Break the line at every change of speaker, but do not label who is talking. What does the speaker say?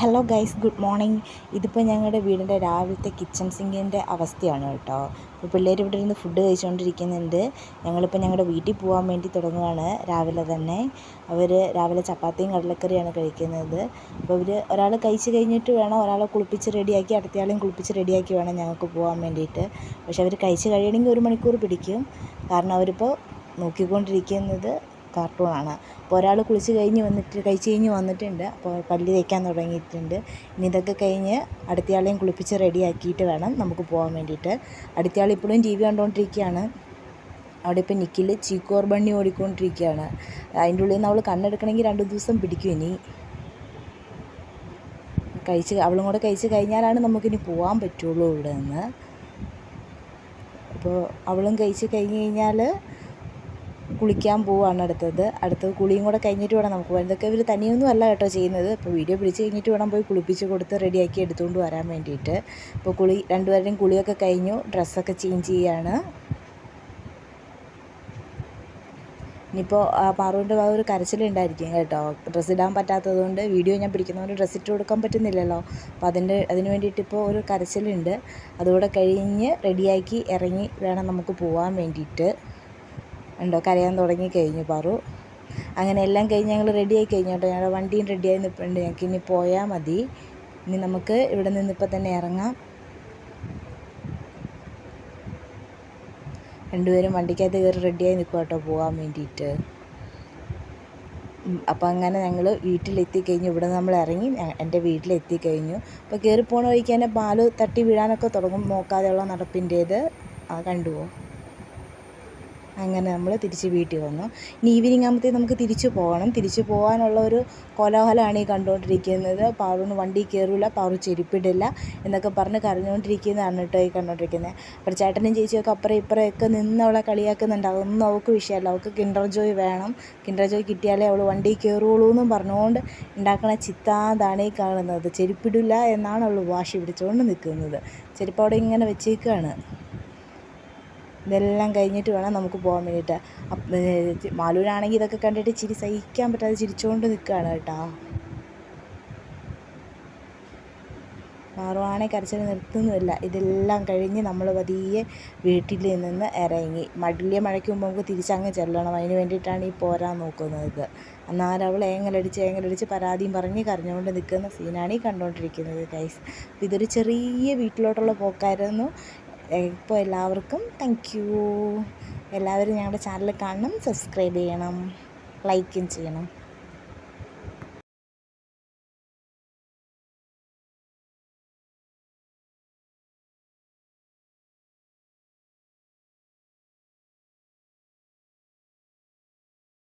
Hello guys good morning ഇതിപ്പോൾ ഞങ്ങളുടെ വീടിന്റെ രാവിലത്തെ കിച്ചൺ സിങ്കിന്റെ അവസ്ഥയാണ് കേട്ടോ. ഇപ്പോൾ പിള്ളേർ ഇവിടെ ഇരുന്ന് ഫുഡ് കഴിച്ചുകൊണ്ടിരിക്കുന്നുണ്ട് ഞങ്ങളിപ്പോൾ ഞങ്ങളുടെ വീട്ടിൽ പോകാൻ വേണ്ടി തുടങ്ങുകയാണ് രാവിലെ തന്നെ. അവർ രാവിലെ ചപ്പാത്തിയും കടലക്കറിയാണ് കഴിക്കുന്നത്. അപ്പോൾ ഇവർ ഒരാൾ കഴിച്ച് കഴിഞ്ഞിട്ട് വേണം ഒരാളെ കുളിപ്പിച്ച് റെഡിയാക്കി അടുത്തയാളെയും കുളിപ്പിച്ച് റെഡിയാക്കി വേണം ഞങ്ങൾക്ക് പോകാൻ വേണ്ടിയിട്ട്. പക്ഷേ അവർ കഴിച്ച് കഴിയണമെങ്കിൽ ഒരു മണിക്കൂർ പിടിക്കും. കാരണം അവരിപ്പോൾ നോക്കിക്കൊണ്ടിരിക്കുന്നത് കാർട്ടൂണാണ് അപ്പോൾ ഒരാൾ കുളിച്ച് കഴിഞ്ഞ് വന്നിട്ട് കഴിച്ച് കഴിഞ്ഞ് വന്നിട്ടുണ്ട്. അപ്പോൾ പല്ല് തേക്കാൻ തുടങ്ങിയിട്ടുണ്ട്. ഇനി ഇതൊക്കെ കഴിഞ്ഞ് അടുത്തയാളെയും കുളിപ്പിച്ച് റെഡിയാക്കിയിട്ട് വേണം നമുക്ക് പോകാൻ വേണ്ടിയിട്ട്. അടുത്തയാൾ ഇപ്പോഴും ടി വി കണ്ടുകൊണ്ടിരിക്കുകയാണ് അവിടെ ഇപ്പോൾ നിക്കിൽ ചീക്കോർ ബണ്ണി ഓടിക്കൊണ്ടിരിക്കുകയാണ്. അതിന്റെ ഉള്ളിൽ നിന്ന് അവൾ കണ്ണെടുക്കണമെങ്കിൽ രണ്ട് ദിവസം പിടിക്കും ഇനി. കഴിച്ച് അവളും കൂടെ കഴിച്ച് കഴിഞ്ഞാലാണ് നമുക്കിനി പോകാൻ പറ്റുള്ളൂ ഇവിടെ നിന്ന് അപ്പോൾ അവളും കഴിച്ച് കഴിഞ്ഞ് കഴിഞ്ഞാൽ കുളിക്കാൻ പോവുകയാണ് അടുത്തത്. അടുത്തത് കുളിയും കൂടെ കഴിഞ്ഞിട്ട് വേണം നമുക്ക് പോകാൻ ഇതൊക്കെ ഇവർ തനിയൊന്നും അല്ല കേട്ടോ ചെയ്യുന്നത്. അപ്പോൾ വീഡിയോ പിടിച്ച് കഴിഞ്ഞിട്ട് വേണം പോയി കുളിപ്പിച്ച് കൊടുത്ത് റെഡിയാക്കി എടുത്തുകൊണ്ട് വരാൻ വേണ്ടിയിട്ട്. അപ്പോൾ കുളി രണ്ടുപേരുടെയും കുളിയൊക്കെ കഴിഞ്ഞു. ഡ്രസ്സൊക്കെ ചേഞ്ച് ചെയ്യാണ്. ഇനിയിപ്പോൾ പാറുവിന്റെ ഭാഗം ഒരു കരച്ചിലുണ്ടായിരിക്കും കേട്ടോ. ഡ്രസ്സ് ഇടാൻ പറ്റാത്തത് കൊണ്ട് വീഡിയോ ഞാൻ പിടിക്കുന്നതുകൊണ്ട് ഡ്രസ്സ് ഇട്ട് കൊടുക്കാൻ പറ്റുന്നില്ലല്ലോ. അപ്പോൾ അതിന്റെ അതിന് വേണ്ടിയിട്ട് ഇപ്പോൾ ഒരു കരച്ചിലുണ്ട്. അതുകൂടെ കഴിഞ്ഞ് റെഡിയാക്കി ഇറങ്ങി വേണം നമുക്ക് പോകാൻ വേണ്ടിയിട്ട്. ഉണ്ടോ? കരയാൻ തുടങ്ങി കഴിഞ്ഞു പറു. അങ്ങനെ എല്ലാം കഴിഞ്ഞ് ഞങ്ങൾ റെഡിയായി കഴിഞ്ഞു കേട്ടോ. ഞങ്ങളുടെ വണ്ടിയും റെഡിയായി നിൽപ്പുണ്ട് ഞങ്ങൾക്ക് ഇനി പോയാൽ മതി. ഇനി നമുക്ക് ഇവിടെ നിന്ന് ഇപ്പം തന്നെ ഇറങ്ങാം രണ്ടുപേരും വണ്ടിക്കകത്ത് കയറി റെഡിയായി നിൽക്കുക കേട്ടോ പോകാൻ വേണ്ടിയിട്ട് അപ്പോൾ അങ്ങനെ ഞങ്ങൾ വീട്ടിലെത്തി കഴിഞ്ഞു. ഇവിടെ നമ്മൾ ഇറങ്ങി എന്റെ വീട്ടിലെത്തി കഴിഞ്ഞു. അപ്പോൾ കയറി പോണ വഴിക്ക് തന്നെ പാൽ തട്ടി വീഴാനൊക്കെ തുടങ്ങും. നോക്കാതെയുള്ള നടപ്പിന്റേത് ആ കണ്ടുപോകും അങ്ങനെ നമ്മൾ തിരിച്ച് വീട്ടിൽ വന്നു. ഇനി ഈവനിങ് ആകുമ്പോഴത്തേക്ക് നമുക്ക് തിരിച്ച് പോകണം. തിരിച്ച് പോകാനുള്ള ഒരു കോലാഹലമാണ് ഈ കണ്ടുകൊണ്ടിരിക്കുന്നത് പാറുന്ന് വണ്ടി കയറില്ല പാറു ചെരുപ്പിടില്ല എന്നൊക്കെ പറഞ്ഞ് കരഞ്ഞുകൊണ്ടിരിക്കുന്നതാണ് കേട്ടോ ഈ കണ്ടുകൊണ്ടിരിക്കുന്നത് അപ്പോൾ ചേട്ടനും ചേച്ചിയൊക്കെ അപ്പുറം ഇപ്പുറമൊക്കെ നിന്ന് അവളെ കളിയാക്കുന്നുണ്ട്. അതൊന്നും അവൾക്ക് വിഷയമല്ല. അവൾക്ക് കിൻഡർ ജോയ് വേണം. കിൻഡർ ജോയ് കിട്ടിയാലേ അവൾ വണ്ടി കയറുള്ളൂ എന്നും പറഞ്ഞുകൊണ്ട് ഉണ്ടാക്കണ ചിത്താതാണ് ഈ കാണുന്നത്. ചെരുപ്പിടില്ല എന്നാണ് അവൾ വാശി പിടിച്ചുകൊണ്ട് നിൽക്കുന്നത് ചെരുപ്പ് അവിടെ ഇങ്ങനെ വെച്ചേക്കാണ്. ഇതെല്ലാം കഴിഞ്ഞിട്ട് വേണം നമുക്ക് പോകാൻ വേണ്ടിയിട്ട്. മാലൂരാണെങ്കിൽ ഇതൊക്കെ കണ്ടിട്ട് ചിരി സഹിക്കാൻ പറ്റാതെ ചിരിച്ചുകൊണ്ട് നിൽക്കുകയാണ് കേട്ടോ. മാറുവാണെ കരച്ചിൽ നിർത്തുന്നുമില്ല. ഇതെല്ലാം കഴിഞ്ഞ് നമ്മൾ പതിയെ വീട്ടിൽ നിന്ന് ഇറങ്ങി. മടിയ മഴയ്ക്ക് മുമ്പ് നമുക്ക് തിരിച്ചങ്ങ് ചെല്ലണം. അതിന് വേണ്ടിയിട്ടാണ് ഈ പോരാൻ നോക്കുന്നത്. എന്നാലും അവൾ ഏങ്ങലടിച്ച് ഏങ്ങലടിച്ച് പരാതിയും പറഞ്ഞ് കരഞ്ഞുകൊണ്ട് നിൽക്കുന്ന സീനാണ് ഈ കണ്ടുകൊണ്ടിരിക്കുന്നത് ഗൈസ് ഇതൊരു ചെറിയ വീട്ടിലോട്ടുള്ള പോക്കായിരുന്നു. ഇപ്പോൾ എല്ലാവർക്കും താങ്ക് യു എല്ലാവരും ഞങ്ങളുടെ ചാനൽ കാണണം സബ്സ്ക്രൈബ് ചെയ്യണം ലൈക്കും ചെയ്യണം.